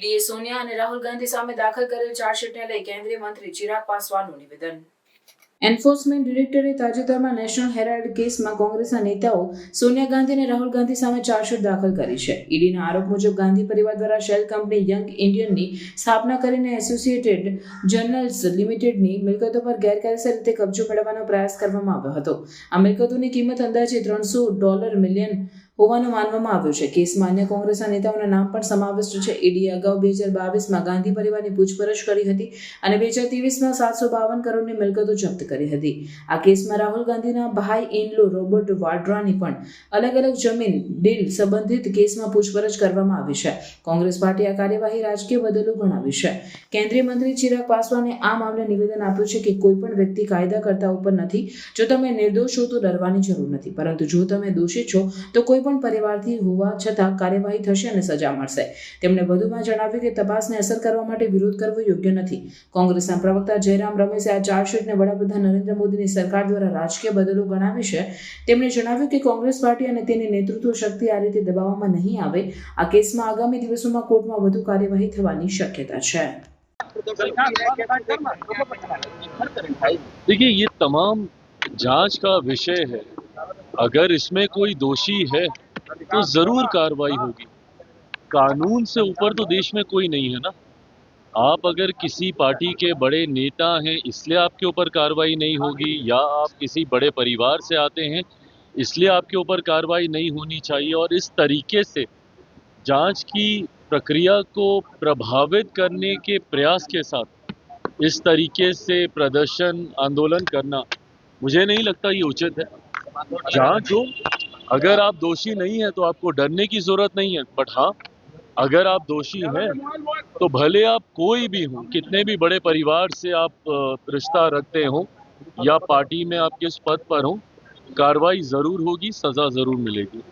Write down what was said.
ઈડીએ સોનિયા અને રાહુલ ગાંધી સામે દાખલ કરેલ ચાર્જશીટને લઈ કેન્દ્રીય મંત્રી ચિરાગ પાસવાનનું નિવેદન. એન્ફોર્સમેન્ટ ડિરેક્ટરે તાજેતરમાં નેશનલ હેરાલ્ડ કેસમાં કોંગ્રેસના નેતાઓ સોનિયા ગાંધી અને રાહુલ ગાંધી સામે ચાર્જશીટ દાખલ કરી છે. ઈડીના આરોપ મુજબ ગાંધી પરિવાર દ્વારા શેલ કંપની યંગ ઇન્ડિયનની સ્થાપના કરીને એસોસિએટેડ જર્નલ્સ લિમિટેડની મિલકતો પર ગેરકાયદેસર રીતે કબજો મેળવવાનો પ્રયાસ કરવામાં આવ્યો હતો. આ મિલકતોની કિંમત અંદાજે ત્રણસો ડોલર મિલિયન હોવાનું માનવામાં આવ્યું છે. કેસમાં અન્ય કોંગ્રેસના નેતાઓના નામ પણ સમાવિષ્ટ છે. ઈડીએ અગાઉ બે હજાર બાવીસમાં ગાંધી પરિવારની પૂછપરછ કરી હતી અને બે હજાર ત્રેવીસમાં સાતસો બાવન કરોડની મિલકતો જપ્ત કરી હતી. આ કેસમાં રાહુલ ગાંધીના ભાઈ ઇનલો રોબર્ટ વાડ્રાની પણ અલગ અલગ જમીન ડીલ સંબંધિત કેસમાં પૂછપરછ કરવામાં આવી છે. કોંગ્રેસ પાર્ટી આ કાર્યવાહી રાજકીય બદલો ગણાવી છે. કેન્દ્રીય મંત્રી ચિરાગ પાસવાને આ મામલે નિવેદન આપ્યું છે કે કોઈ પણ વ્યક્તિ કાયદા કરતા ઉપર નથી. જો તમે નિર્દોષ છો તો ડરવાની જરૂર નથી. પરંતુ જો તમે દોષિત છો તો કોઈ પણ પરિવારથી હોવા છતાં કાર્યવાહી થશે અને સજા મળશે તેમણે વધુમાં જણાવ્યું કે તપાસને અસર કરવા માટે વિરોધ કરવો યોગ્ય નથી કોંગ્રેસના પ્રવક્તા જયરામ રમેશે આ ચાર્જશીટને વડાપ્રધાન નરેન્દ્ર મોદીની સરકાર દ્વારા રાજકીય બદલો ગણાવી છે તેમણે જણાવ્યું કે કોંગ્રેસ પાર્ટી અને તેની નેતૃત્વ શક્તિ આ રીતે દબાવવામાં નહીં આવે આ કેસમાં આગામી દિવસોમાં કોર્ટમાં વધુ કાર્યવાહી થવાની શક્યતા છે देखिए ये तमाम जांच का विषय है अगर इसमें कोई दोषी है तो ज़रूर कार्रवाई होगी। कानून से ऊपर तो देश में कोई नहीं है ना? आप अगर किसी पार्टी के बड़े नेता हैं, इसलिए आपके ऊपर कार्रवाई नहीं होगी, या आप किसी बड़े परिवार से आते हैं, इसलिए आपके ऊपर कार्रवाई नहीं होनी चाहिए। और इस तरीके से जाँच की प्रक्रिया को प्रभावित करने के प्रयास के साथ इस तरीके से प्रदर्शन, आंदोलन करना, मुझे नहीं लगता ये उचित है। जाँच हो अगर आप दोषी नहीं है तो आपको डरने की ज़रूरत नहीं है बट हाँ अगर आप दोषी हैं तो भले आप कोई भी हो कितने भी बड़े परिवार से आप रिश्ता रखते हो या पार्टी में आप किस पद पर हो कार्रवाई ज़रूर होगी सजा ज़रूर मिलेगी।